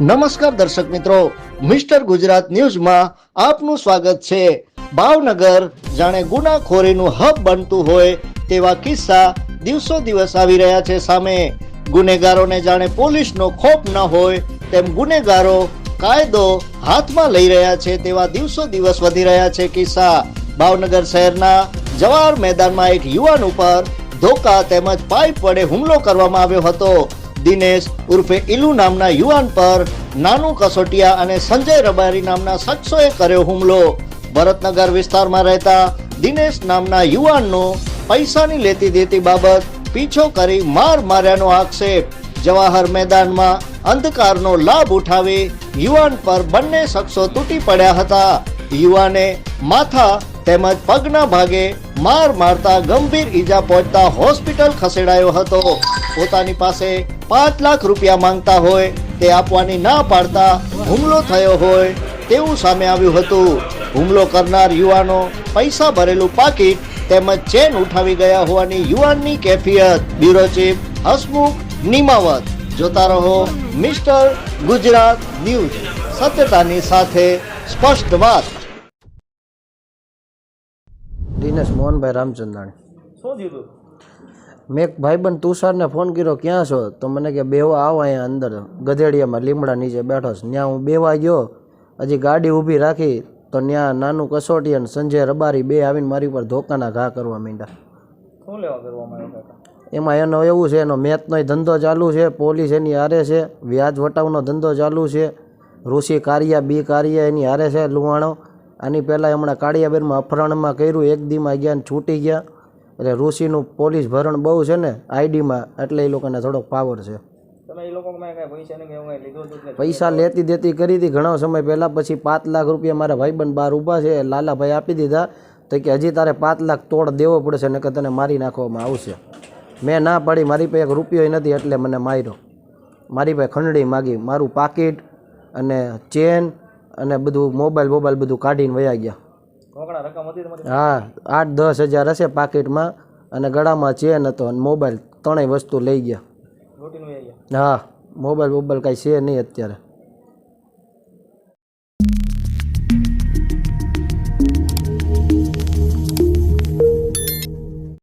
નમસ્કાર દર્શક મિત્રો, મિસ્ટર ગુજરાત ન્યૂઝમાં આપનું સ્વાગત છે. ભાવનગર જાણે ગુનાખોરીનું હબ બનતું હોય તેવા કિસ્સા દિવસો દિવસ આવી રહ્યા છે સામે. ગુનેગારોને જાણે પોલીસનો ખોફ ન હોય તેમ ગુનેગારો કાયદો હાથમાં લઈ રહ્યા છે તેવા દિવસો દિવસ વધી રહ્યા છે કિસ્સા. ભાવનગર શહેરના જવાહર મેદાનમાં એક યુવાન ઉપર ધોકા તેમજ પાઇપ વડે હુમલો કરવામાં આવ્યો હતો. દિનેશ ઉર્ફે ઇલુ નામના યુવાન પર નાનું કસોટિયા અને સંજય રબારી નામના શખ્સોએ કર્યો હુમલો. ભરતનગર વિસ્તારમાં રહેતા દિનેશ નામના યુવાનનો પૈસાની લેતી દેતી બાબત પીછો કરી માર માર્યાનો આક્ષેપ. જવાહર મેદાનમાં અંધકારનો લાભ ઉઠાવી યુવાન પર બંને શખ્સો તૂટી પડ્યા હતા. યુવાને માથા તેમજ પગના ભાગે માર મારતા ગંભીર ઈજા પહોંચતા હોસ્પિટલ ખસેડાયો હતો. પોતાની પાસે પાંચ લાખ રૂપિયા માંગતા હોય તે આપવાની ના પાડતા હુમલો થયો હોય તેવું સામે આવ્યું હતું. હુમલો કરનાર યુવાનો પૈસા ભરેલું પાકીટ તેમજ ચેન ઉઠાવી ગયા હોવાની યુવાનની કેફિયત. Bureau chief Hasmukh Nimavat. જોતા રહો મિસ્ટર ગુજરાત ન્યૂઝ. સત્યતાની સાથે સ્પષ્ટ વાત. દિનેશ મોહનભાઈ રામચંદ્રાણી શું થયું મેં એક ભાઈબંધ તુષારને ફોન કર્યો ક્યાં છો? તો મને કે બેવા આવો અહીંયા અંદર ગધેડિયામાં લીમડા નીચે બેઠો છે. ત્યાં હું બેવા ગયો. હજી ગાડી ઊભી રાખી તો ત્યાં નાનું કસોટી અને સંજય રબારી બે આવીને મારી ઉપર ધોકાના ઘા કરવા માંડ્યા. એમાં એનો એવું છે એનો મેથનો ધંધો ચાલુ છે પોલીસ એની હારે છે વ્યાજ વટાવનો ધંધો ચાલુ છે ઋષિ કારિયા બી કારિયા એની હારે છે લુવાણો આની પહેલાં હમણાં કાળિયાબેનમાં અફરાણમાં કર્યું એક દીમાં ગયા ને છૂટી ગયા. એટલે ઋષિનું પોલીસ ભરણ બહુ છે ને આઈડીમાં એટલે એ લોકોને થોડોક પાવર છે. પૈસા લેતી દેતી કરી હતી ઘણા સમય પહેલાં પછી પાંચ લાખ રૂપિયા મારા ભાઈબંધ બહાર ઊભા છે લાલાભાઈ આપી દીધા તો કે હજી તારે પાંચ લાખ તોડ દેવો પડશે ને કે તને મારી નાખવામાં આવશે. મેં ના પાડી મારી પાસે એક રૂપિયો નથી એટલે મને માર્યો. મારી પાસે ખંડણી માગી મારું પાકીટ અને ચેન અને બધું મોબાઈલ મોબાઈલ બધું કાઢીને વયા ગયા. હા આઠ દસ હજાર હશે પાકીટમાં અને ગળામાં ચેન હતો અને મોબાઈલ ત્રણેય વસ્તુ લઈ ગયા. હા મોબાઈલ મોબાઈલ કાંઈ છે નહીં અત્યારે.